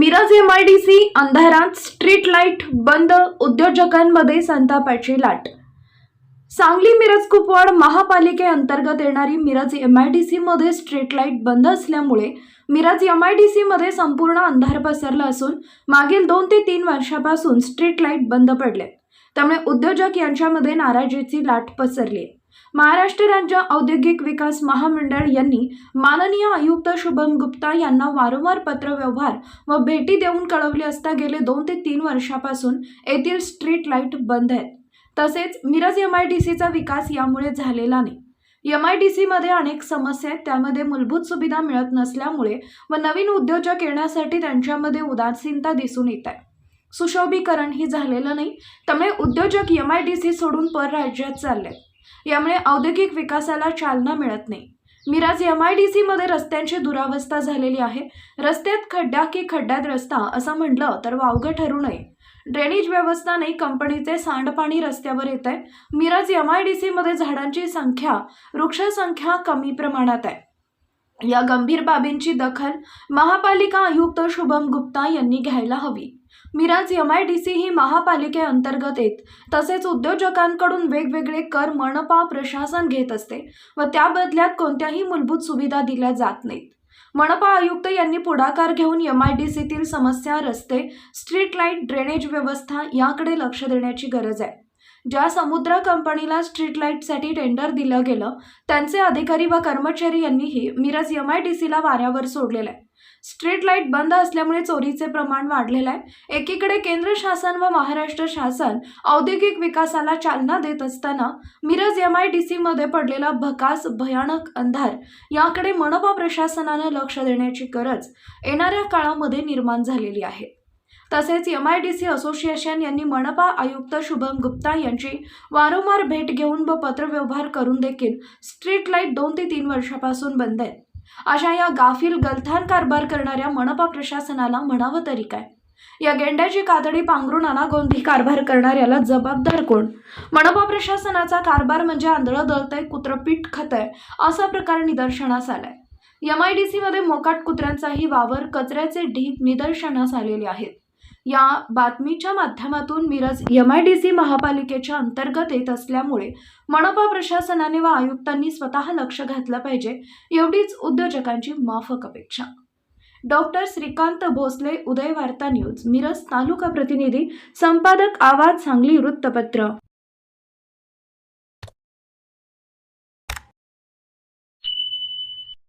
Miraj MIDC अंधारात street light बंद उद्योजकांमध्ये संतापाची लाट. सांगली मिरज कुपवाड महापालिकेअंतर्गत येणारी मिरज एमआयडीसी मध्ये स्ट्रीट लाइट बंद असल्यामुळे मिरज डी सीमध्ये संपूर्ण अंधार पसरला असून मागील दोन ते तीन वर्षापासून स्ट्रीट लाइट बंद पडले. त्यामुळे उद्योजक यांच्यामध्ये नाराजीची लाट पसरली. महाराष्ट्र राज्य औद्योगिक विकास महामंडळ यांनी माननीय आयुक्त शुभम गुप्ता यांना वारंवार पत्रव्यवहार व भेटी देऊन कळवले असता गेले दोन ते तीन वर्षापासून येथील स्ट्रीट लाइट बंद आहेत. तसेच मिरज एम आय डी सीचा विकास यामुळे झालेला नाही. एम आय डी सीमध्ये अनेक समस्या आहेत. त्यामध्ये मूलभूत सुविधा मिळत नसल्यामुळे व नवीन उद्योजक येण्यासाठी त्यांच्यामध्ये उदासीनता दिसून येत आहे. सुशोभीकरण ही झालेलं नाही. त्यामुळे उद्योजक एम आय डी सी सोडून परराज्यात चालले आहेत. यामुळे औद्योगिक विकासाला चालना मिळत नाही. मिराज एम आय डी सीमध्ये रस्त्यांची दुरावस्था झालेली आहे. रस्त्यात खड्डा की खड्ड्यात रस्ता असं म्हटलं तर वावगं ठरू नये. ड्रेनेज व्यवस्था नाही कंपनीचे सांडपाणी रस्त्यावर येत आहे. मिराज एम आय डी सीमध्ये झाडांची संख्या वृक्षसंख्या कमी प्रमाणात आहे. या गंभीर बाबींची दखल महापालिका आयुक्त शुभम गुप्ता यांनी घ्यायला हवी. Miraj M I D C ही महापालिकेअंतर्गत येत. तसेच उद्योजकांकडून वेगवेगळे कर मनपा प्रशासन घेत असते व त्या बदल्यात कोणत्याही मूलभूत सुविधा दिल्या जात नाहीत. मनपा आयुक्त यांनी पुढाकार घेऊन एम आय डी सीतील समस्या रस्ते स्ट्रीट लाइट ड्रेनेज व्यवस्था याकडे लक्ष देण्याची गरज आहे. ज्या समुद्र कंपनीला स्ट्रीट लाईटसाठी टेंडर दिलं गेलं त्यांचे अधिकारी व कर्मचारी यांनीही मिरज एम आय डी सीला वाऱ्यावर सोडलेलं आहे. स्ट्रीट लाइट बंद असल्यामुळे चोरीचे प्रमाण वाढलेलं आहे. एकीकडे केंद्र शासन व महाराष्ट्र शासन औद्योगिक विकासाला चालना देत असताना मिरज एम आय डी सीमध्ये पडलेला भकास भयानक अंधार याकडे मनपा प्रशासनानं लक्ष देण्याची गरज येणाऱ्या काळामध्ये निर्माण झालेली आहे. तसेच M I D C association यांनी मनपा आयुक्त शुभम गुप्ता यांची वारंवार भेट घेऊन व पत्रव्यवहार करून देखील स्ट्रीट लाइट दोन ते तीन वर्षापासून बंद आहे. अशा या गाफील गलथान कारभार करणाऱ्या मनपा प्रशासनाला म्हणावं तरी काय? या गेंड्याची कातडी पांघरून अनागोंदी कारभार करणाऱ्याला जबाबदार कोण? मनपा प्रशासनाचा कारभार म्हणजे आंधळं दळतंय कुत्रपीठ खतंय असा प्रकार निदर्शनास आलाय. एम आय डी सीमध्ये मोकाट कुत्र्यांचाही वावर कचऱ्याचे ढीग निदर्शनास आलेले आहेत. या बातमीच्या माध्यमातून Miraj M I D C महापालिकेच्या अंतर्गत येत असल्यामुळे मनपा प्रशासनाने व आयुक्तांनी स्वतः लक्ष घातलं पाहिजे एवढीच उद्योजकांची माफक अपेक्षा. डॉक्टर श्रीकांत भोसले उदय वार्ता न्यूज मिरज तालुका प्रतिनिधी संपादक आवाज सांगली वृत्तपत्र.